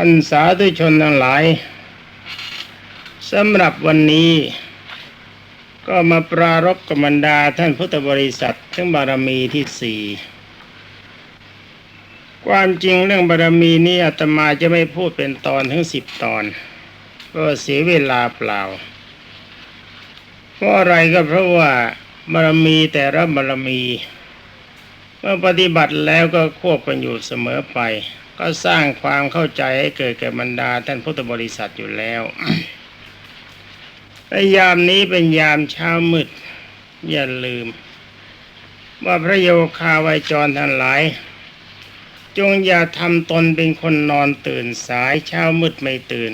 ท่านสาธุชนทั้งหลายสำหรับวันนี้ ก็มาปรารบกับบรรดาท่านพุทธบริษัททั้งบารมีที่สี่ความจริงเรื่องบารมีนี้อาตมาจะไม่พูดเป็นตอนถึงสิบตอนก็เสียเวลาเปล่า เพราะอะไรก็เพราะว่าบารมีแต่ละบารมี เมื่อปฏิบัติแล้วก็ควบกันอยู่เสมอไป ก็สร้างความเข้าใจให้เกิดแก่บรรดาท่านพุทธบริษัทอยู่แล้วในยามนี้เป็นยามเช้ามืด อย่าลืม ว่าพระโยคาวายจรทั้งหลาย จงอย่าทำตนเป็นคนนอนตื่นสายเช้ามืดไม่ตื่น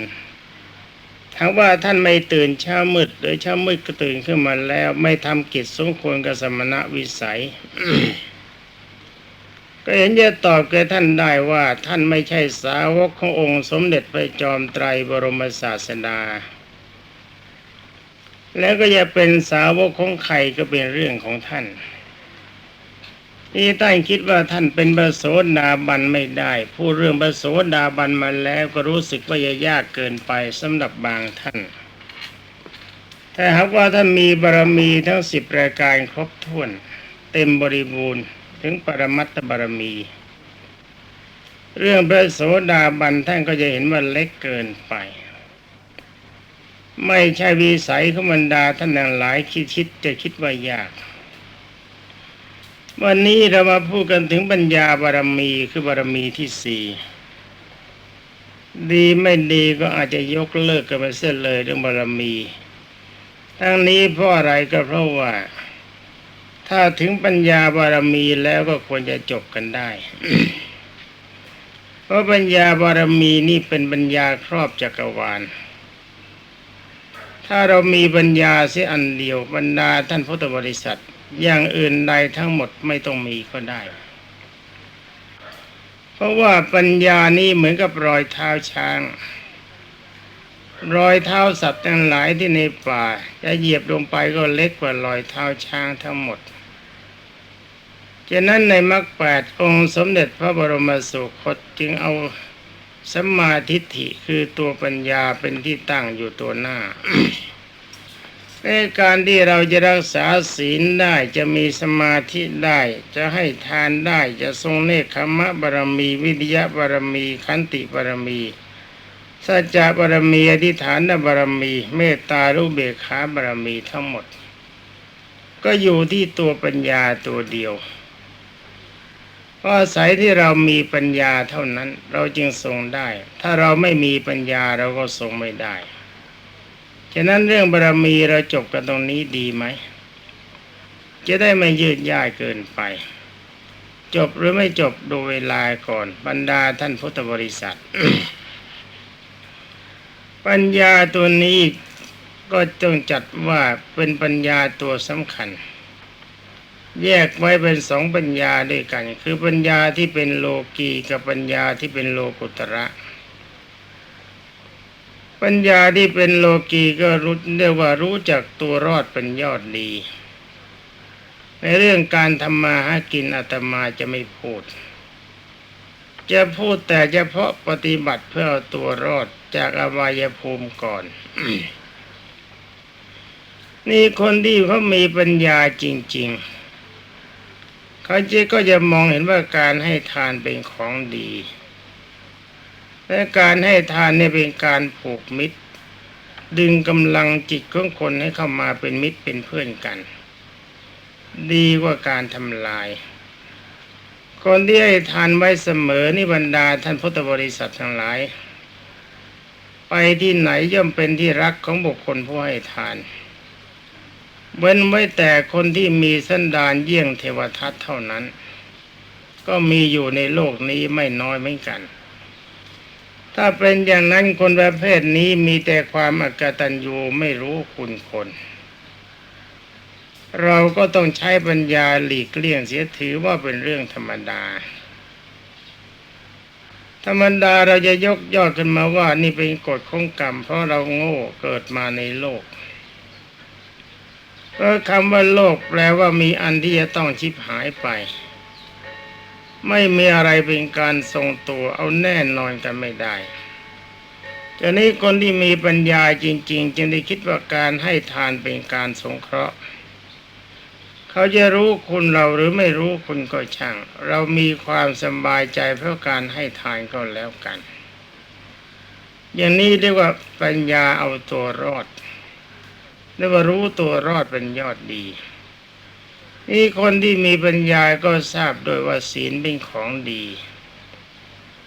ถามว่าท่านไม่ตื่นเช้ามืดหรือเช้ามืดก็ตื่นขึ้นมาแล้ว ไม่ทำกิจสมควรกับสมณะวิสัย ก็เห็นจะตอบแกท่านได้ว่าท่านไม่ใช่สาวกขององค์สมเด็จพระจอมไตรบรมศาสดา แล้วก็จะเป็นสาวกของใครก็เป็นเรื่องของท่านที่ท่านคิดว่าท่านเป็นบระโสดาบันไม่ได้ผู้เรื่องบระโสดาบันมาแล้วก็รู้สึกว่าจะยากเกินไปสำหรับบางท่าน แต่หากว่าท่านมีบารมีทั้งสิบรายการครบถ้วน เต็มบริบูรณ์ ถึงปรมัตถบารมี เรื่องพระโสดาบันท่านก็จะเห็นว่าเล็กเกินไป ไม่ใช่วิสัยของบรรดาท่านทั้งหลายคิดคิดจะคิดว่ายาก วันนี้เรามาพูดกันถึงปัญญาบารมีคือบารมีที่สี่ดีไม่ดีก็อาจจะยกเลิกกันไปเสียเลยเรื่องบารมี ทั้งนี้เพราะอะไรก็เพราะว่า ถ้าถึงปัญญาบารมีแล้วก็ควรจะจบกันได้ เพราะปัญญาบารมีนี่เป็นปัญญาครอบจักรวาล ถ้าเรามีปัญญาเสียอันเดียวบรรดาท่านพุทธบริษัท อย่างอื่นใดทั้งหมดไม่ต้องมีก็ได้ เพราะว่าปัญญานี้เหมือนกับรอยเท้าช้าง รอยเท้าสัตว์ทั้งหลายที่ในป่า จะเหยียบลงไปก็เล็กกว่ารอยเท้าช้างทั้งหมด ฉะนั้นในมรรคแปดองค์สมเด็จพระบรมสุคตจึงเอาสัมมาทิฏฐิคือตัวปัญญาเป็นที่ตั้งอยู่ตัวหน้าในการที่เราจะรักษาศีลได้จะมีสมาธิได้ จะให้ทานได้จะทรงเนคขมะบารมี วิทยาบารมี ขันติบารมีสัจจะบารมีอธิฐานบารมี เมตตารุเบกขาบารมีทั้งหมด ก็อยู่ที่ตัวปัญญาตัวเดียว เพราะอาศัยที่เรามีปัญญาเท่านั้น เราจึงทรงได้ ถ้าเราไม่มีปัญญาเราก็ทรงไม่ได้ ฉะนั้นเรื่องบารรมีเราจบกันตรงนี้ดีไหม จะได้ไม่ยืดย่ายเกินไป จบหรือไม่จบดูเวลาก่อนบรรดาท่านพุทธบริษัท ปัญญาตัวนี้ก็ต้องจัดว่าเป็นปัญญาตัวสำคัญ แยกไว้เป็นสองปัญญาด้วยกัน คือปัญญาที่เป็นโลกีกับปัญญาที่เป็นโลกุตระ ปัญญาที่เป็นโลกีก็รู้เรียกว่ารู้จักตัวรอดเป็นยอดดี ในเรื่องการทำมาหากินอาตมาจะไม่พูด จะพูดแต่เฉพาะปฏิบัติเพื่อตัวรอดจากอบายภูมิก่อนนี่คนที่เขามีปัญญาจริง ๆ เขาจะก็จะมองเห็นว่าการให้ทานเป็นของดี และการให้ทานเนี่ยเป็นการผูกมิตร ดึงกำลังจิตของคนให้เข้ามาเป็นมิตรเป็นเพื่อนกัน ดีกว่าการทำลาย คนที่ให้ทานไว้เสมอนี่บรรดาท่านพุทธบริษัททั้งหลาย ไปที่ไหนย่อมเป็นที่รักของบุคคลผู้ให้ทาน เว้นไว้แต่คนที่มีสันดานเยี่ยงเทวทัตเท่านั้น ก็มีอยู่ในโลกนี้ไม่น้อยเหมือนกัน ถ้าเป็นอย่างนั้นคนประเภทนี้มีแต่ความอกตัญญูไม่รู้คุณคน เราก็ต้องใช้ปัญญาหลีกเลี่ยงเสียถือว่าเป็นเรื่องธรรมดา ธรรมดาเราจะยกยอดขึ้นมาว่านี่เป็นกฎของกรรม เพราะเราโง่เกิดมาในโลก เพราะคำว่าโลกแปลว่ามีอันที่จะต้องชิบหายไป ไม่มีอะไรเป็นการทรงตัวเอาแน่นอนกันไม่ได้ทีนี้คนที่มีปัญญาจริง ๆ จึงได้คิดว่าการให้ทานเป็นการสงเคราะห์ เขาจะรู้คุณเราหรือไม่รู้คุณก็ช่าง เรามีความสบายใจเพราะการให้ทานก็แล้วกัน อย่างนี้เรียกว่าปัญญาเอาตัวรอด เรียกว่ารู้ตัวรอดเป็นยอดดี นี่คนที่มีปัญญาก็ทราบโดยว่าศีลเป็นของดี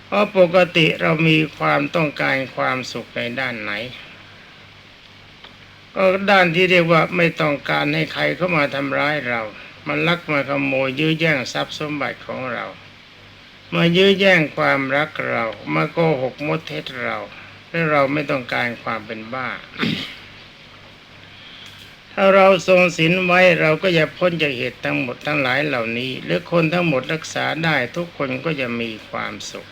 เพราะปกติเรามีความต้องการความสุขในด้านไหน ก็ด้านที่เรียกว่าไม่ต้องการให้ใครเข้ามาทำร้ายเรา มันลักมาขโมยยื้อแย่งทรัพย์สมบัติของเรา มายื้อแย่งความรักเรา มาโกหกมดเท็จเราและเราไม่ต้องการความเป็นบ้า ถ้าเราทรงศีลไว้เราก็จะพ้นจากเหตุทั้งหมดทั้งหลายเหล่านี้ หรือคนทั้งหมดรักษาได้ทุกคนก็จะมีความสุข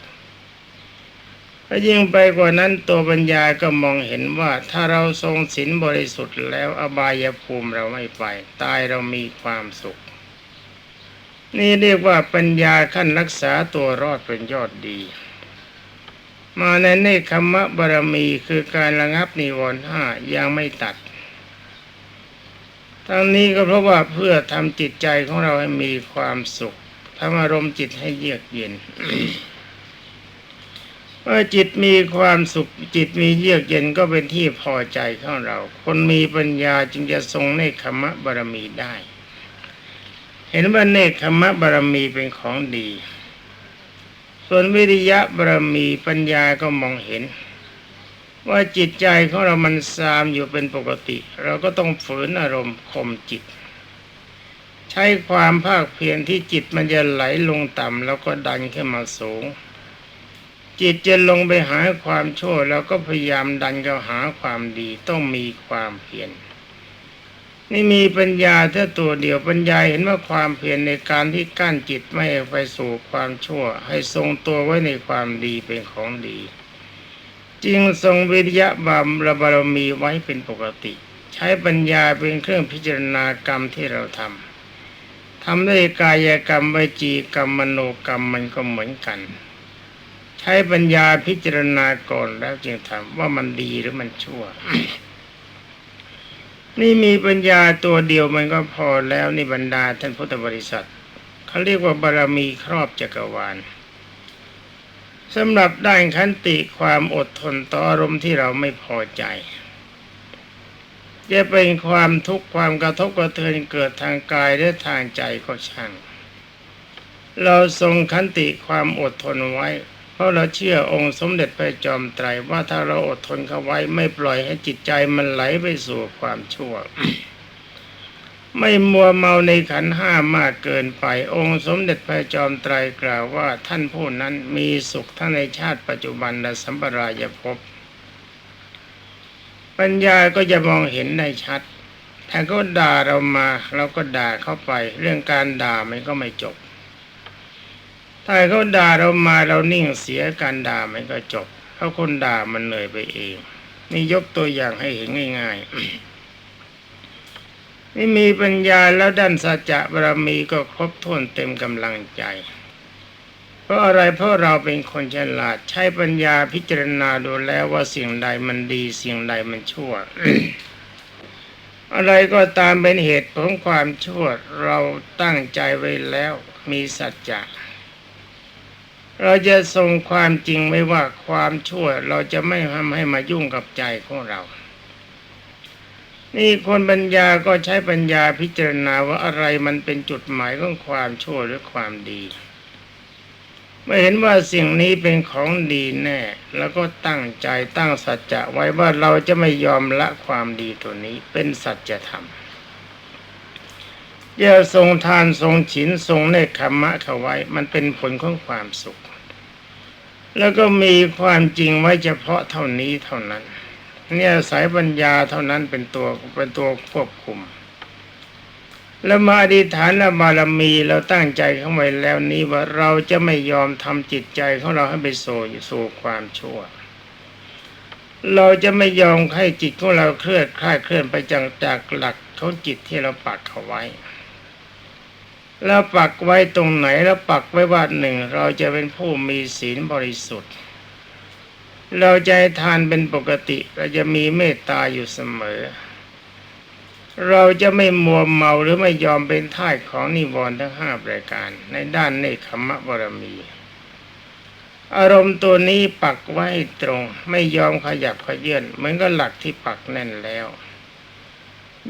ถ้ายิ่งไปกว่านั้นตัวปัญญาก็มองเห็นว่าถ้าเราทรงศีลบริสุทธิ์แล้วอบายภูมิเราไม่ไป ตายเรามีความสุข นี่เรียกว่าปัญญาขั้นรักษาตัวรอดเป็นยอดดี มาในเนคขมะบารมีคือการระงับนิวรณ์ห้ายังไม่ตัด ทั้งนี้ก็เพราะว่าเพื่อทำจิตใจของเราให้มีความสุขทำอารมณ์จิตให้เยือกเย็นเมื่อจิตมีความสุขจิตมีเยือกเย็นก็เป็นที่พอใจของเรา คนมีปัญญาจึงจะทรงเนคขมะบารมีได้ เห็นว่าเนคขมะบารมีเป็นของดี ส่วนวิริยะบารมีปัญญาก็มองเห็น ว่าจิตใจของเรามันซามอยู่เป็นปกติ เราก็ต้องฝืนอารมณ์ข่มจิต ใช้ความภาคเพียรที่จิตมันจะไหลลงต่ำแล้วก็ดันขึ้นมาสูง จิตจะลงไปหาความชั่วแล้วก็พยายามดันเข้าหาความดีต้องมีความเพียรนี่มีปัญญาแค่ตัวเดียวปัญญาเห็นว่าความเพียรในการที่กั้นจิตไม่ให้ไปสู่ความชั่ว ให้ทรงตัวไว้ในความดีเป็นของดี จึงทรงวิริยะบามระบารมีไว้เป็นปกติ ใช้ปัญญาเป็นเครื่องพิจารณากรรมที่เราทำทำด้วยกายกรรมวจีกรรมมโนกรรมมันก็เหมือนกัน ใช้ปัญญาพิจารณาก่อนแล้วจึงทำว่ามันดีหรือมันชั่ว นี่มีปัญญาตัวเดียวมันก็พอแล้วนี่บรรดาท่านพุทธบริษัทเขาเรียกว่าบารมีครอบจักรวาล สำหรับด้านขันติความอดทนต่ออารมณ์ที่เราไม่พอใจ จะเป็นความทุกข์ความกระทบกระเทือนเกิดทางกายและทางใจก็ช่าง เราทรงขันติความอดทนไว้ เพราะเราเชื่อองค์สมเด็จพระจอมไตรว่าถ้าเราอดทนเข้าไว้ไม่ปล่อยให้จิตใจมันไหลไปสู่ความชั่ว ไม่มัวเมาในขันห้ามากเกินไป องค์สมเด็จพระจอมไตรกล่าวว่าท่านผู้นั้นมีสุขทั้งในชาติปัจจุบันและสัมปรายภพปัญญาก็จะมองเห็นได้ชัดถ้าเขาด่าเรามาเราก็ด่าเข้าไป เรื่องการด่ามันก็ไม่จบ ถ้าเขาด่าเรามาเรานิ่งเสียการด่ามันก็จบเพราะคนด่ามันเหนื่อยไปเอง นี่ยกตัวอย่างให้เห็นง่าย ๆ นี่มีปัญญาแล้วด้านสัจจะบารมีก็ครบถ้วนเต็มกำลังใจ เพราะอะไรเพราะเราเป็นคนฉลาดใช้ปัญญาพิจารณาดูแล้วว่าสิ่งใดมันดีสิ่งใดมันชั่ว อะไรก็ตามเป็นเหตุของความชั่วเราตั้งใจไว้แล้วมีสัจจะเราจะทรงความจริงไว้ว่าความชั่วเราจะไม่ทำให้มายุ่งกับใจของเรา นี่คนปัญญาก็ใช้ปัญญาพิจารณาว่าอะไรมันเป็นจุดหมายของความชั่วหรือความดีเมื่อเห็นว่าสิ่งนี้เป็นของดีแน่ แล้วก็ตั้งใจตั้งสัจจะไว้ว่าเราจะไม่ยอมละความดีตัวนี้เป็นสัจธรรมอย่าทรงทานทรงฉินทรงเนคขมะเขาไว้ มันเป็นผลของความสุข แล้วก็มีความจริงไว้เฉพาะเท่านี้เท่านั้น เนี่ยสายปัญญาเท่านั้นเป็นตัวเป็นตัวควบคุม แล้วมาอธิษฐานบารมีเราตั้งใจเข้าไว้แล้วนี้ว่าเราจะไม่ยอมทำจิตใจของเราให้ไปสู่สู่ความชั่ว เราจะไม่ยอมให้จิตของเราเคลื่อนคลาดเคลื่อนไปจากจากหลักของจิตที่เราปักเขาไว้แล้วปักไว้ตรงไหนแล้วปักไว้ว่าหนึ่งเราจะเป็นผู้มีศีลบริสุทธิ์ เราให้ทานเป็นปกติ เราจะมีเมตตาอยู่เสมอ เราจะไม่มัวเมาหรือไม่ยอมเป็นท่ายของนิวรณ์ทั้งห้าประการ ในด้านเนคขมะบารมี อารมณ์ตัวนี้ปักไว้ตรง ไม่ยอมขยับขยื่นเหมือนก็หลักที่ปักแน่นแล้ว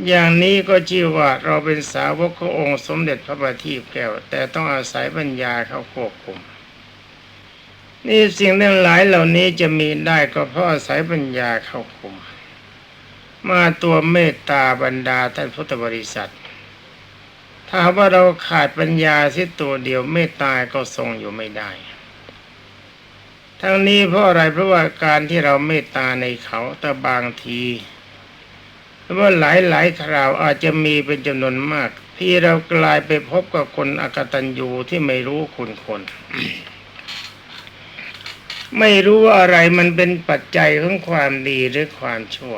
อย่างนี้ก็ชื่อว่าเราเป็นสาวกขององค์สมเด็จพระบัณฑิตแก้ว แต่ต้องอาศัยปัญญาเข้าควบคุม นี่สิ่งทั้งหลายเหล่านี้จะมีได้ก็เพราะอาศัยปัญญาเข้าคุม มาตัวเมตตาบรรดาท่านพุทธบริษัท ถ้าว่าเราขาดปัญญาสิตัวเดียวเมตตาก็ทรงอยู่ไม่ได้ ทั้งนี้เพราะอะไรเพราะว่าการที่เราเมตตาในเขาแต่บางทีหรือว่าหลายหลายคราวอาจจะมีเป็นจำนวนมาก ที่เรากลายไปพบกับคนอกตัญญูที่ไม่รู้คุณคน ไม่รู้ว่าอะไรมันเป็นปัจจัยของความดีหรือความชั่ว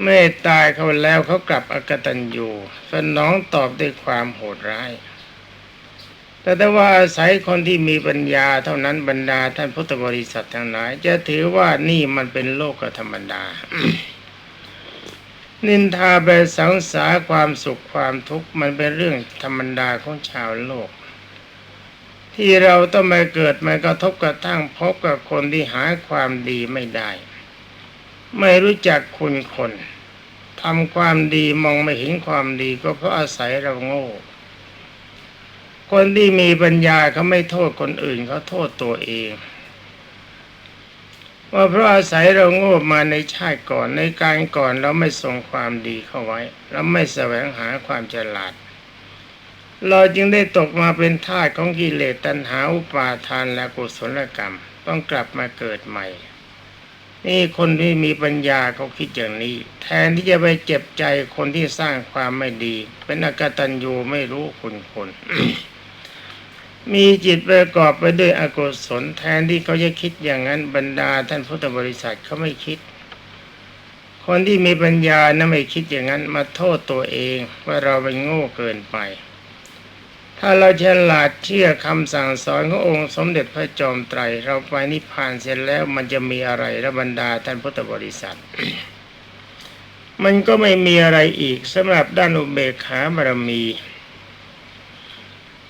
เมื่อตายเขาแล้วเขากลับอกตัญญูสนองตอบด้วยความโหดร้าย แต่ถ้าว่าอาศัยคนที่มีปัญญาเท่านั้นบรรดาท่านพุทธบริษัททั้งหลาย จะถือว่านี่มันเป็นโลกธรรมดา นินทาไปสังสาความสุขความทุกข์มันเป็นเรื่องธรรมดาของชาวโลก ที่เราต้องมาเกิดมากระทบกระทั่งพบกับคนที่หาความดีไม่ได้ ไม่รู้จักคุณคนทำความดีมองไม่เห็นความดีก็เพราะอาศัยเราโง่ คนที่มีปัญญาเขาไม่โทษคนอื่นเขาโทษตัวเองว่าเพราะอาศัยเราโง่มาในชาติก่อนในการก่อนเราไม่ส่งความดีเข้าไว้ เราไม่แสวงหาความฉลาดเเราจึงได้ตกมาเป็นทาสของกิเลสตัณหาอุปาทานและกุศลกรรม ต้องกลับมาเกิดใหม่ นี่คนที่มีปัญญาเขาคิดอย่างนี้ แทนที่จะไปเจ็บใจคนที่สร้างความไม่ดี เป็นอกตัญญูไม่รู้คุณคนมีจิตประกอบไปด้วยอกุศลแทนที่เขาจะคิดอย่างนั้นบรรดาท่านพุทธบริษัทเขาไม่คิด คนที่มีปัญญานะไม่คิดอย่างนั้นมาโทษตัวเองว่าเราเป็นโง่เกินไป ถ้าเราฉลาดเชื่อคำสั่งสอนขององค์สมเด็จพระจอมไตร เราไปนิพพานเสร็จแล้วมันจะมีอะไรระบรรดาท่านพุทธบริษัท มันก็ไม่มีอะไรอีกสำหรับด้านอุเบกขาบารมี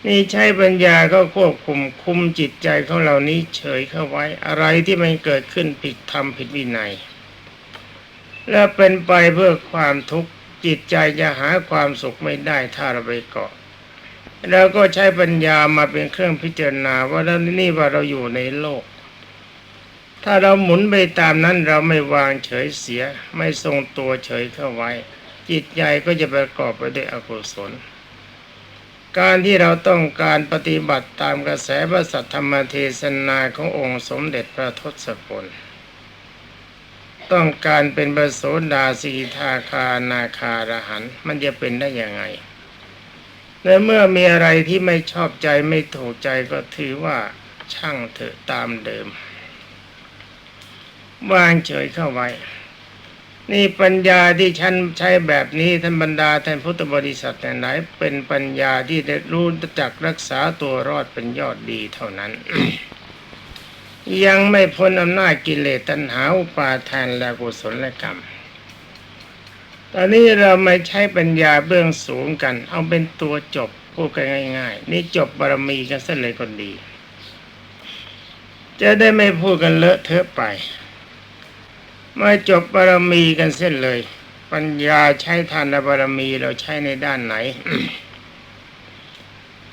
นี่ใช้ปัญญาก็ควบคุมคุมจิตใจของเรานี้เฉยเข้าไว้อะไรที่มันเกิดขึ้นผิดธรรมผิดวินัย และเป็นไปเพื่อความทุกข์จิตใจจะหาความสุขไม่ได้ถ้าเราไปเกาะ เราก็ใช้ปัญญามาเป็นเครื่องพิจารณาว่าแล้วนี่ว่าเราอยู่ในโลก ถ้าเราหมุนไปตามนั้นเราไม่วางเฉยเสีย ไม่ทรงตัวเฉยเข้าไว้ จิตใจก็จะประกอบไปด้วยอกุศล การที่เราต้องการปฏิบัติตามกระแสพระสัทธรรมเทศนาขององค์สมเด็จพระทศพลต้องการเป็นประโสดาสีทาคานาคารหันมันจะเป็นได้ยังไง ในเมื่อมีอะไรที่ไม่ชอบใจไม่ถูกใจก็ถือว่าช่างเถอะตามเดิม วางเฉยเข้าไว้ นี่ปัญญาที่ฉันใช้แบบนี้ท่านบรรดาท่านพุทธบริษัทแต่ไหนเป็นปัญญาที่ได้รู้จักรักษาตัวรอดเป็นยอดดีเท่านั้น ยังไม่พ้นอำนาจกิเลสตัณหาอุปาทานและกุศลกรรม ตอนนี้เราไม่ใช้ปัญญาเบื้องสูงกัน เอาเป็นตัวจบพูดกันง่าย ๆ นี่จบบารมีกันซะเลยก็ดี จะได้ไม่พูดกันเลอะเทอะไปมาจบบารมีกันเส้นเลย ปัญญาใช้ทานบารมีเราใช้ในด้านไหน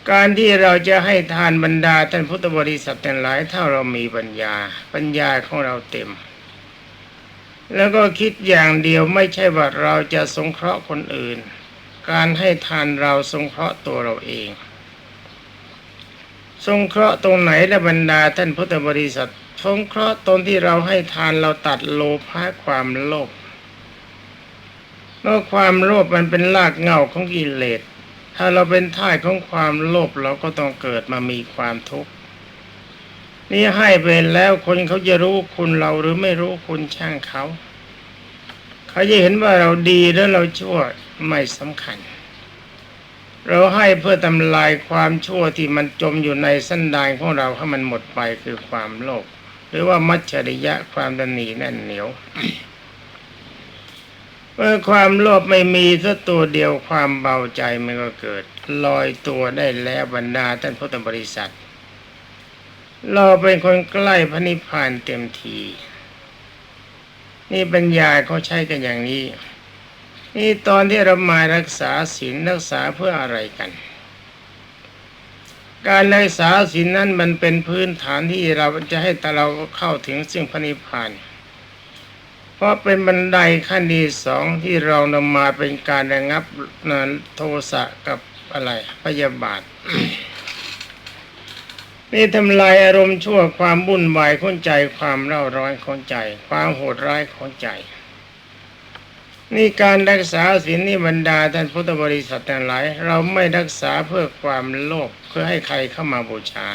การที่เราจะให้ทานบรรดาท่านพุทธบริษัทแต่หลายถ้าเรามีปัญญา ปัญญาของเราเต็ม แล้วก็คิดอย่างเดียวไม่ใช่ว่าเราจะสงเคราะห์คนอื่น การให้ทานเราสงเคราะห์ตัวเราเอง สงเคราะห์ตรงไหนและบรรดาท่านพุทธบริษัทสงเคราะห์ตรงที่เราให้ทานเราตัดโลภะความโลภเพราะความโลภมันเป็นรากเหง้าของกิเลสถ้าเราเป็นท่ายของความโลภเราก็ต้องเกิดมามีความทุกข์ นี่ให้ไปแล้วคนเขาจะรู้คุณเราหรือไม่รู้คุณช่างเขา เขาจะเห็นว่าเราดีแล้วเราชั่วไม่สำคัญ เราให้เพื่อทำลายความชั่วที่มันจมอยู่ในสันดานของเราให้มันหมดไปคือความโลภหรือว่ามัจฉริยะความตนีแน่นเหนียวเมื่อความโลภไม่มีสักตัวเดียวความเบาใจมันก็เกิด ลอยตัวได้แล้วบรรดาท่านพุทธบริษัท เราเป็นคนใกล้พระนิพพานเต็มที นี่ปัญญาเขาใช้กันอย่างนี้ นี่ตอนที่เรามารักษาศีลรักษาเพื่ออะไรกัน การรักษาศีลนั้นมันเป็นพื้นฐานที่เราจะให้ต่เราเข้าถึงซึ่งพระนิพพานเพราะเป็นบันไดขั้นที่สองที่เรานำมาเป็นการระงับนันโทสะกับอะไรพยาบาท นี่ทำลายอารมณ์ชั่วความบุ่นวายของใจ ความเร่าร้อนของใจ ความโหดร้ายของใจ นี่การรักษาศีลนี่บรรดาท่านพุทธบริษัททั้งหลาย เราไม่รักษาเพื่อความโลภเพื่อให้ใครเข้ามาบูชา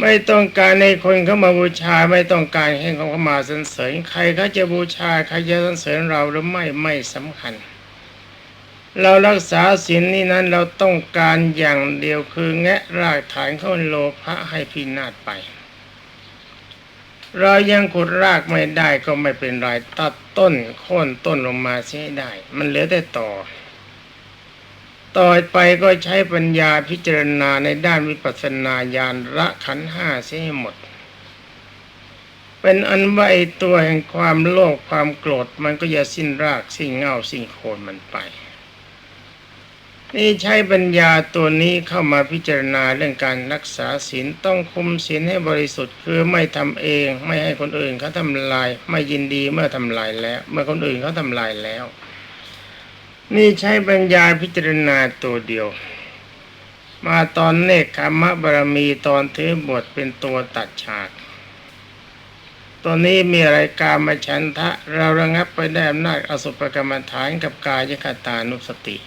ไม่ต้องการให้คนเข้ามาบูชาไม่ต้องการให้เขาเข้ามาสรรเสริญใครเขาจะบูชาใครจะสรรเสริญเราหรือไม่ไม่สำคัญ เรารักษาศีลนี่นั้นเราต้องการอย่างเดียวคือแงะรากฐานของโลภะให้พินาศไป เรายังขุดรากไม่ได้ก็ไม่เป็นไรตัดต้นโค่นต้นลงมาเสียให้ได้ มันเหลือแต่ต่อ ต่อไปก็ใช้ปัญญาพิจารณาในด้านวิปัสสนาญาณละขันห้าเสียให้หมด เป็นอันว่าไอตัวแห่งความโลภความโกรธมันก็จะสิ้นรากสิ้นเงาสิ้นโคนมันไป นี่ใช้ปัญญาตัวนี้เข้ามาพิจารณาเรื่องการรักษาศีลต้องคุมศีลให้บริสุทธิ์ คือไม่ทำเอง ไม่ให้คนอื่นเขาทำลาย ไม่ยินดีเมื่อทำลายแล้ว เมื่อคนอื่นเขาทำลายแล้ว นี่ใช้ปัญญาพิจารณาตัวเดียว มาตอนเนคขมะบารมีตอนถือบทเป็นตัวตัดฉากตัวนี้มีอะไรกามมาฉันทะ เราระงับไปได้อำนาจอสุปกรรมฐานกับกายคตานุสติ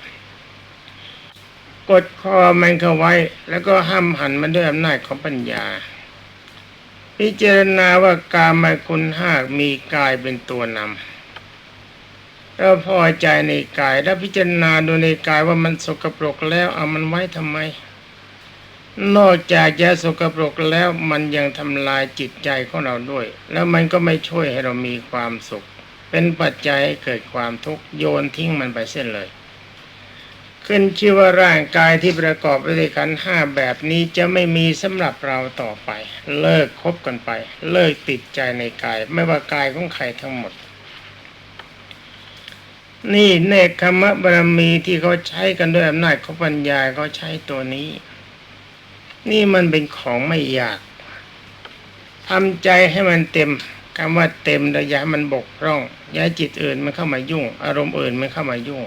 กดคอมันเข้าไว้ แล้วก็ห้ามหันมันด้วยอำนาจของปัญญา พิจารณาว่ากามมาคุณห้ามีกายเป็นตัวนำเราพอใจในกายแล้วพิจารณาดูในกายว่ามันสกปรกแล้วเอามันไว้ทำไม นอกจากจะสกปรกแล้วมันยังทำลายจิตใจของเราด้วย แล้วมันก็ไม่ช่วยให้เรามีความสุข เป็นปัจจัยให้เกิดความทุกข์โยนทิ้งมันไปเส้นเลย ขึ้นชื่อว่าร่างกายที่ประกอบไปด้วยขันห้าแบบนี้จะไม่มีสำหรับเราต่อไป เลิกคบกันไป เลิกติดใจในกาย ไม่ว่ากายของใครทั้งหมด นี่เนคขมะบารมีที่เขาใช้กันด้วยอำนาจของปัญญาเขาใช้ตัวนี้ นี่มันเป็นของไม่ยากทำใจให้มันเต็มคำว่าเต็มแต่อย่าให้มันบกพร่องย่าให้จิตอื่นมันเข้ามายุ่ง อารมณ์อื่นมันเข้ามายุ่ง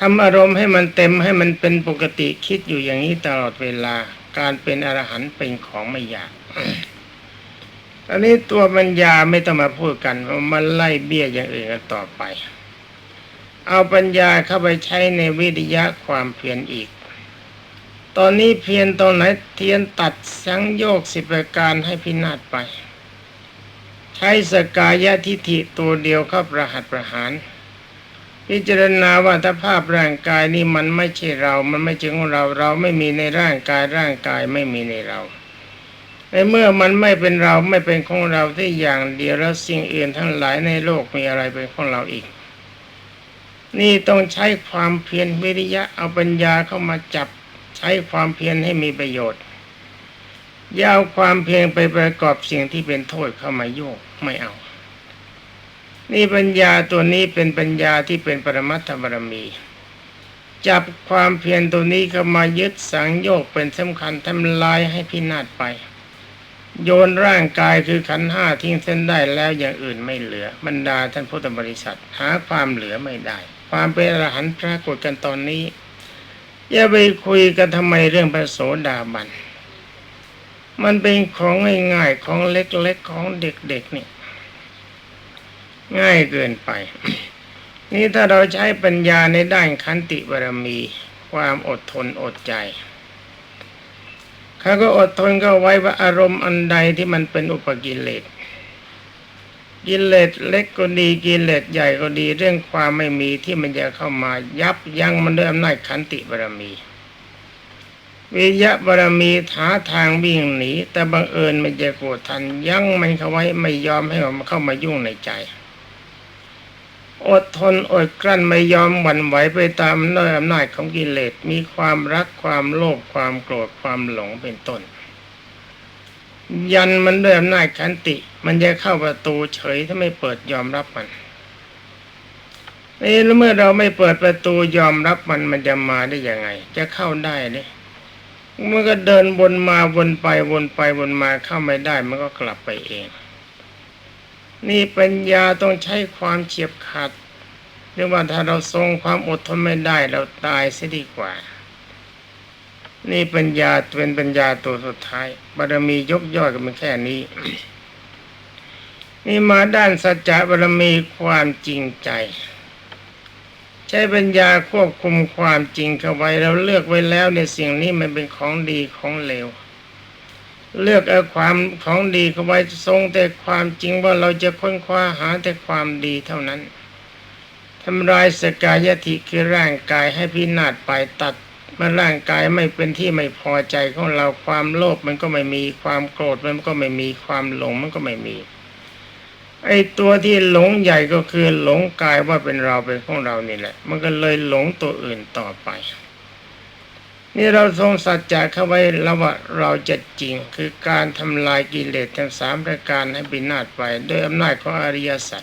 ทำอารมณ์ให้มันเต็มให้มันเป็นปกติคิดอยู่อย่างนี้ตลอดเวลา การเป็นอรหันต์เป็นของไม่ยากตอนนี้ตัวปัญญาไม่ต้องมาพูดกันมันไล่เบี้ยอย่างอื่นกันต่อไป เอาปัญญาเข้าไปใช้ในวิทยะความเพียรอีก ตอนนี้เพียรตรงไหนเทียนตัดสังโยกสิบประการให้พินาศไป ใช้สกายะทิฏฐิตัวเดียวเข้าประหัตประหาร พิจารณาว่าถ้าภาพร่างกายนี่มันไม่ใช่เรา มันไม่ใช่ของเรา เราไม่มีในร่างกาย ร่างกายไม่มีในเราในเมื่อมันไม่เป็นเราไม่เป็นของเราที่อย่างเดียวแล้วสิ่งอื่นทั้งหลายในโลกมีอะไรเป็นของเราอีก นี่ต้องใช้ความเพียรวิริยะเอาปัญญาเข้ามาจับใช้ความเพียรให้มีประโยชน์อยาวความเพียรไปประกอบสิ่งที่เป็นโทษเข้ามาโยกไม่เอา นี่ปัญญาตัวนี้เป็นปัญญาที่เป็นปรมัตถบารมี จับความเพียรตัวนี้เขามายึดสังโยกเป็นสำคัญทำลายให้พินาศไป โยนร่างกายคือขันห้าทิ้งเส้นได้แล้วอย่างอื่นไม่เหลือบรรดาท่านพุทธบริษัท หาความเหลือไม่ได้ ความเป็นอรหันต์ปรากฏกันตอนนี้ อย่าไปคุยกันทำไมเรื่องพระโสดาบันมันเป็นของง่ายๆของเล็กๆของเด็กๆนี่ ง่ายเกินไป นี่ถ้าเราใช้ปัญญาในด้านขันติบารมี ความอดทนอดใจเขาก็อดทนก็ไว้ว่าอารมณ์อันใดที่มันเป็นอุปกิเลสกิเลสเล็กก็ดีกิเลสใหญ่ก็ดีเรื่องความไม่มีที่มันจะเข้ามายับยั้งมันด้วยอำนาจขันติบารมี วิยะบารมีหาทางวิ่งหนีแต่บังเอิญมันจะโกรธทันยั้งมันเขาไว้ไม่ยอมให้มันเข้ามายุ่งในใจ อดทนอดกลั้นไม่ยอมหวั่นไหวไปตามน้อยอำนาจของกิเลสมีความรักความโลภความโกรธความหลงเป็นต้น ยันมันด้วยอำนาจขันติ มันจะเข้าประตูเฉยถ้าไม่เปิดยอมรับมันนี่แล้วเมื่อเราไม่เปิดประตูยอมรับมันมันจะมาได้ยังไง จะเข้าได้เนี่ยมันก็เดินวนมาวนไปวนไปวนมาเข้าไม่ได้มันก็กลับไปเอง นี่ปัญญาต้องใช้ความเฉียบขาดเรียกว่าถ้าเราทรงความอดทนไม่ได้เราตายเสียดีกว่า นี่ปัญญาเป็นปัญญาตัวสุดท้ายบารมียกย่อยกันเป็นแค่นี้ นี่มาด้านสัจจะบารมีความจริงใจ ใช้ปัญญาควบคุมความจริงเข้าไว้เราเลือกไว้แล้วในสิ่งนี้มันเป็นของดีของเลว เลือกเอาความของดีเข้าไว้ทรงแต่ความจริงว่าเราจะค้นคว้าหาแต่ความดีเท่านั้นทำลายสกายติคือร่างกายให้พินาศไปตัดเมื่อร่างกายไม่เป็นที่ไม่พอใจของเราความโลภมันก็ไม่มีความโกรธมันก็ไม่มีความหลงมันก็ไม่มี ไอ้ตัวที่หลงใหญ่ก็คือหลงกายว่าเป็นเราเป็นของเรานี่แหละ มันก็เลยหลงตัวอื่นต่อไป นี่เราทรงสัจจะเข้าไว้แล้วว่าเราจะจริง คือการทำลายกิเลสทั้งสามประการให้บินาศไปด้วยอำนาจของอริยสัจ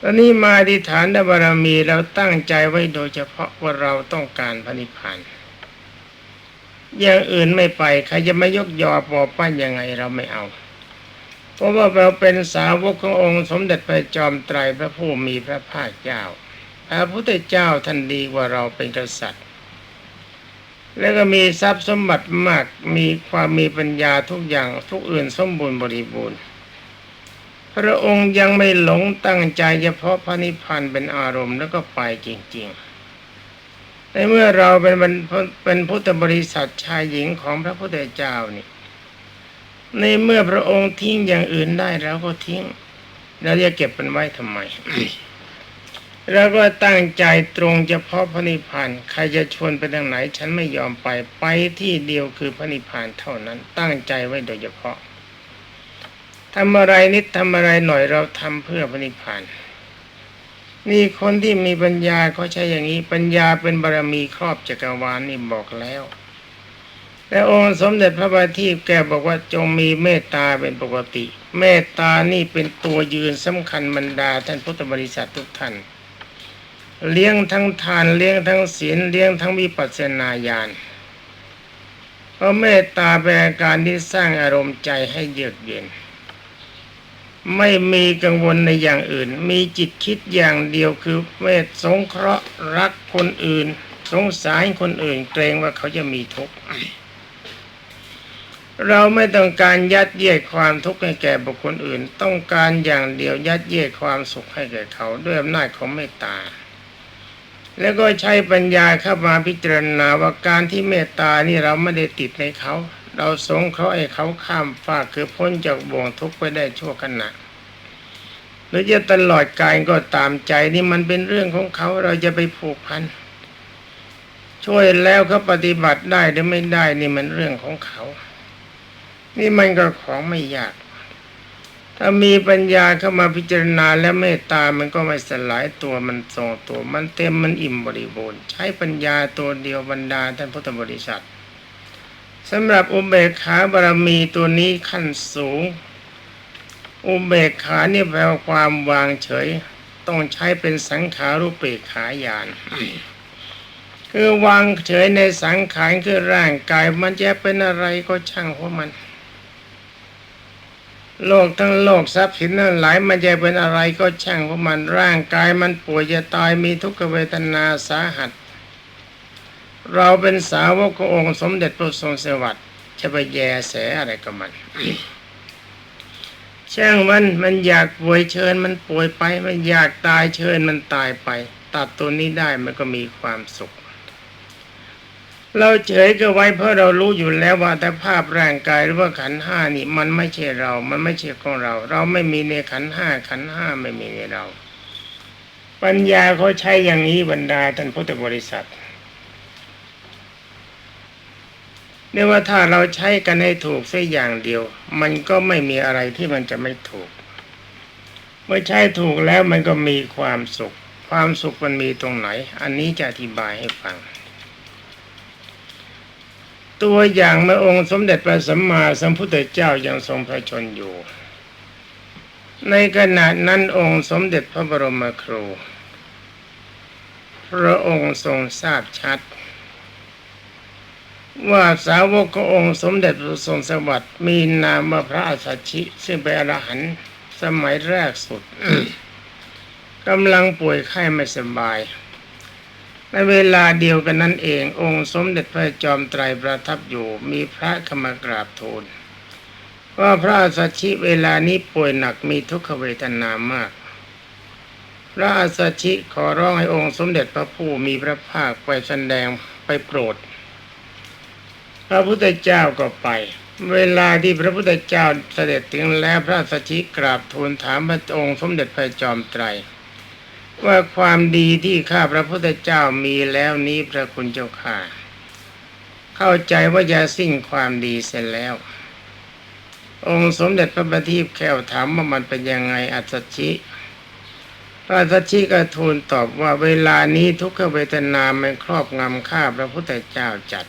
ตอนนี้มาอธิษฐานบารมีเราตั้งใจไว้โดยเฉพาะว่าเราต้องการพระนิพพานอย่างอื่นไม่ไปใครจะไม่ยกยอปอปั้นยังไงเราไม่เอา เพราะว่าเราเป็นสาวกขององค์สมเด็จพระจอมไตรพระผู้มีพระภาคเจ้าพระพุทธเจ้าท่านดีกว่าเราเป็นกษัตริย์ แล้วก็มีทรัพย์สมบัติมากมีความมีปัญญาทุกอย่างทุกอื่นสมบูรณ์บริบูรณ์ พระองค์ยังไม่หลงตั้งใจเฉพาะพระนิพพานเป็นอารมณ์แล้วก็ไปจริงๆในเมื่อเราเป็นบรรพเป็นพุทธบริษัทชายหญิงของพระพุทธเจ้านี่ ในเมื่อพระองค์ทิ้งอย่างอื่นได้เราก็ทิ้งเราจะเก็บมันไว้ทำไม แล้วก็ตั้งใจตรงเฉพาะพระนิพพานใครจะชวนไปทางไหน ฉันไม่ยอมไปไปที่เดียวคือพระนิพพานเท่านั้น ตั้งใจไว้โดยเฉพาะทำอะไรนิดทำอะไรหน่อยเราทำเพื่อพระนิพพานนี่คนที่มีปัญญาเขาใช้อย่างนี้ปัญญาเป็นบารมีครอบจักรวาลนี่บอกแล้วแต่องค์สมเด็จพระบาทีแกบอกว่าจงมีเมตตาเป็นปกติ เมตตานี่เป็นตัวยืนสำคัญบรรดาท่านพุทธบริษัททุกท่าน เลี้ยงทั้งทานเลี้ยงทั้งศีลเลี้ยงทั้งวิปัสสนาญาณเพราะเมตตาเป็นอาการที่สร้างอารมณ์ใจให้เยือกเย็น ไม่มีกังวลในอย่างอื่น มีจิตคิดอย่างเดียวคือเมตสงเคราะห์รักคนอื่น สงสารคนอื่นเกรงว่าเขาจะมีทุกข์เราไม่ต้องการยัดเยียดความทุกข์ให้แก่บุคคลอื่น ต้องการอย่างเดียวยัดเยียดความสุขให้แก่เขาด้วยอำนาจของเมตตา แล้วก็ใช้ปัญญาเข้ามาพิจารณาว่าการที่เมตตานี่เราไม่ได้ติดในเขา เราสงเคราะห์ให้เขาข้ามฟากคือพ้นจากบ่วงทุกข์ไปได้ชั่วขณะหรือจะตลอดกายก็ตามใจนี่มันเป็นเรื่องของเขาเราจะไปผูกพัน ช่วยแล้วเขาปฏิบัติได้หรือไม่ได้นี่มันเรื่องของเขา นี่มันก็ของไม่ยาก ถ้ามีปัญญาเข้ามาพิจารณาและเมตตามันก็ไม่สลายตัวมันทรงตัวมันเต็มมันอิ่มบริบูรณ์ ใช้ปัญญาตัวเดียวบรรดาท่านพุทธบริษัทสำหรับอุเบกขาบารมีตัวนี้ขั้นสูง อุเบกขานี่แปลว่าความวางเฉย ต้องใช้เป็นสังขารุปเบกขายานคือวางเฉยในสังขารคือร่างกายมันจะเป็นอะไรก็ช่างหัวมัน โลกทั้งโลกทรัพย์สินทั้งหลายมันจะเป็นอะไรก็ช่างหัวมันร่างกายมันป่วยจะตายมีทุกขเวทนาสาหัส เราเป็นสาวกขององค์สมเด็จพระทรงสวัสดิ์จะไปแยแสอะไรกับมันช่างมันมันอยากป่วยเชิญมันป่วยไป มันอยากตายเชิญมันตายไป ตัดตัวนี้ได้มันก็มีความสุข เราเฉยก็ไว้เพราะเรารู้อยู่แล้วว่าแต่ภาพร่างกายหรือว่าขันห้านี่ มันไม่ใช่เรา มันไม่ใช่ของเรา เราไม่มีในขันห้าขันห้าไม่มีในเรา ปัญญาเขาใช้อย่างนี้บรรดาท่านพุทธบริษัทเนี่ยว่าถ้าเราใช้กันให้ถูกสักอย่างเดียว มันก็ไม่มีอะไรที่มันจะไม่ถูก เมื่อใช้ถูกแล้วมันก็มีความสุข ความสุขมันมีตรงไหน อันนี้จะอธิบายให้ฟัง ตัวอย่างเมื่อองค์สมเด็จพระสัมมาสัมพุทธเจ้ายังทรงพระชนอยู่ ในขณะนั้นองค์สมเด็จพระบรมครู พระองค์ทรงทราบชัด ว่าสาวกขององค์สมเด็จพระทรงสวัสดิ์มีนามว่าพระอัสสชิ ซึ่งเป็นอรหันต์สมัยแรกสุดกำลังป่วยไข้ไม่สบาย ในเวลาเดียวกันนั้นเอง องค์สมเด็จพระจอมไตรประทับอยู่มีพระขมากราบทูลว่าพระอัสสชิเวลานี้ป่วยหนักมีทุกขเวทนามาก พระอัสสชิขอร้องให้องค์สมเด็จพระผู้มีพระภาคไปแสดงไปโปรด พระพุทธเจ้าก็ไป เวลาที่พระพุทธเจ้าเสด็จถึงแล้วพระอัสสชิกราบทูลถามพระองค์สมเด็จพระจอมไตร ว่าความดีที่ข้าพระพุทธเจ้ามีแล้วนี้พระคุณเจ้าข้าเข้าใจว่าจะสิ้นความดีเสร็จแล้ว องค์สมเด็จพระบัณฑิตแก้วถามว่ามันเป็นยังไงอัศชิพระอัสสชิก็ทูลตอบว่าเวลานี้ทุกขเวทนามันครอบงำข้าพระพุทธเจ้าจัด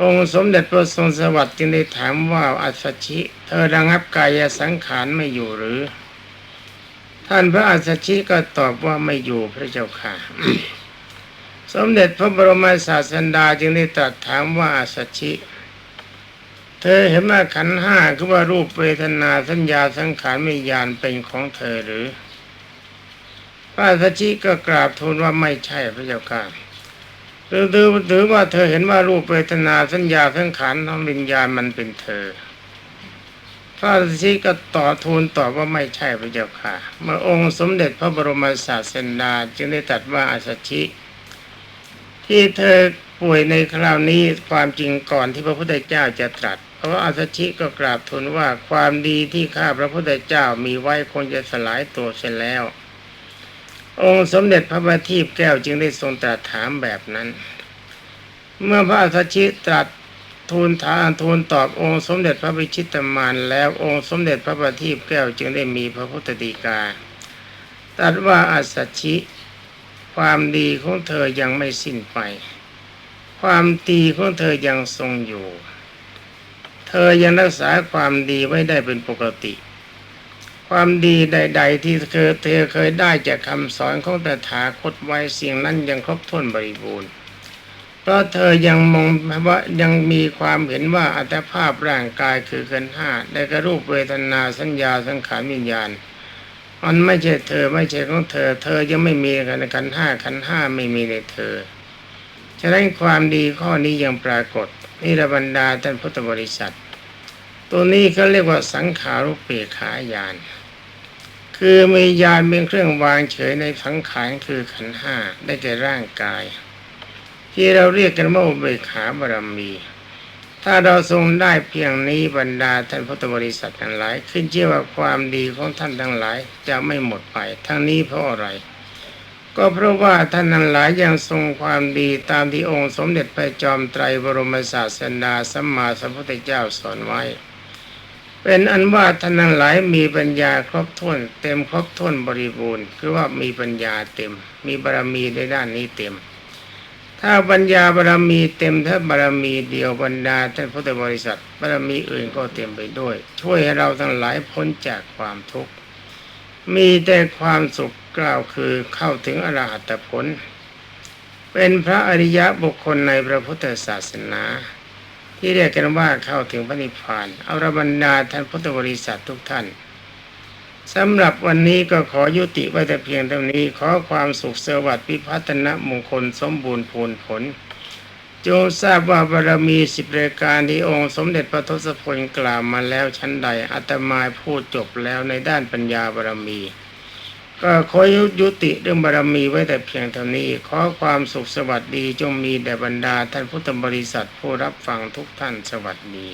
องค์สมเด็จพระทรงสวัสดิ์จึงได้ถามว่าอัศชิ เธอระงับกายสังขารไม่อยู่หรือ ท่านพระอัสสชิก็ตอบว่าไม่อยู่พระเจ้าค่ะ สมเด็จพระบรมศาสดาจึงได้ตรัสถามว่าอัสสชิ เธอเห็นว่าขันห้าคือว่ารูปเวทนาสัญญาสังขารวิญญาณเป็นของเธอหรือ พระอัสสชิก็กราบทูลว่าไม่ใช่พระเจ้าค่ะหรือถือว่าเธอเห็นว่ารูปเวทนาสัญญาสังขารทั้งวิญญาณมันเป็นเธอ พระอัสสชิก็ต่อทูลตอบว่าไม่ใช่พระเจ้าค่ะ เมื่อองค์สมเด็จพระบรมศาสดาจึงได้ตรัสว่าอัสสชิ ที่เธอป่วยในคราวนี้ความจริงก่อนที่พระพุทธเจ้าจะตรัส เพราะว่าอัสสชิก็กราบทูลว่าความดีที่ข้าพระพุทธเจ้ามีไว้คงจะสลายตัวเสียแล้ว องค์สมเด็จพระบัณฑิตแก้วจึงได้ทรงตรัสถามแบบนั้น เมื่อพระอัสสชิตรัส ทูลถามทูลตอบองค์สมเด็จพระวิชิตมานแล้วองค์สมเด็จพระบัณฑิตแก้วจึงได้มีพระพุทธดีกาตรัสว่าอัสสชิ ความดีของเธอยังไม่สิ้นไป ความดีของเธอยังทรงอยู่ เธอยังรักษาความดีไว้ได้เป็นปกติ ความดีใด ๆ ที่เธอเธอเคยได้จากคำสอนของตถาคตไว้สิ่งนั้นยังครบถ้วนบริบูรณ์ เพราะเธอยังมองว่ายังมีความเห็นว่าอัตภาพร่างกายคือขันห้าได้กระรูปเวทนาสัญญาสังขารวิญญาณมันไม่ใช่เธอไม่ใช่ของเธอ เธอยังไม่มีกันขันห้าขันห้าไม่มีในเธอฉะนั้นความดีข้อนี้ยังปรากฏนี่ระบรรดาท่านพุทธบริษัท ตัวนี้เขาเรียกว่าสังขารุปเปขายาน คือมียานเป็นเครื่องวางเฉยในสังขารคือขันห้าได้แก่ร่างกาย ที่เราเรียกกันว่าอุเบกขาบารมี ถ้าเราทรงได้เพียงนี้บรรดาท่านพุทธบริษัททั้งหลาย ขึ้นเชื่อว่าความดีของท่านทั้งหลาย จะไม่หมดไป ทั้งนี้เพราะอะไร ก็เพราะว่าท่านทั้งหลายยังทรงความดีตามที่องค์สมเด็จพระจอมไตรบรมศาสดาสัมมาสัมพุทธเจ้าสอนไว้ เป็นอันว่าท่านทั้งหลายมีปัญญาครบถ้วนเต็มครบถ้วนบริบูรณ์ คือว่ามีปัญญาเต็ม มีบารมีในด้านนี้เต็ม ถ้าปัญญาบารมีเต็มถ้าบารมีเดียวบรรดาท่านพุทธบริษัทบารมีอื่นก็เต็มไปด้วย ช่วยให้เราทั้งหลายพ้นจากความทุกข์มีแต่ความสุขกล่าวคือเข้าถึงอรหัตผล เป็นพระอริยะบุคคลในพระพุทธศาสนา ที่เรียกกันว่าเข้าถึงพระนิพพานเอาระบรรดาท่านพุทธบริษัททุกท่าน สำหรับวันนี้ก็ขอยุติไว้แต่เพียงเท่านี้ ขอความสุขสวัสดิ์พิพัฒนมงคลสมบูรณ์ผลผล จงทราบว่าบารมีสิบรายการที่องค์สมเด็จพระทศพลกล่าวมาแล้วชั้นใดอาตมาพูดจบแล้วในด้านปัญญาบารมี ก็ขอยุติเรื่องบารมีไว้แต่เพียงเท่านี้ ขอความสุขสวัสดีจงมีแด่บรรดาท่านพุทธบริษัทผู้รับฟังทุกท่านสวัสดี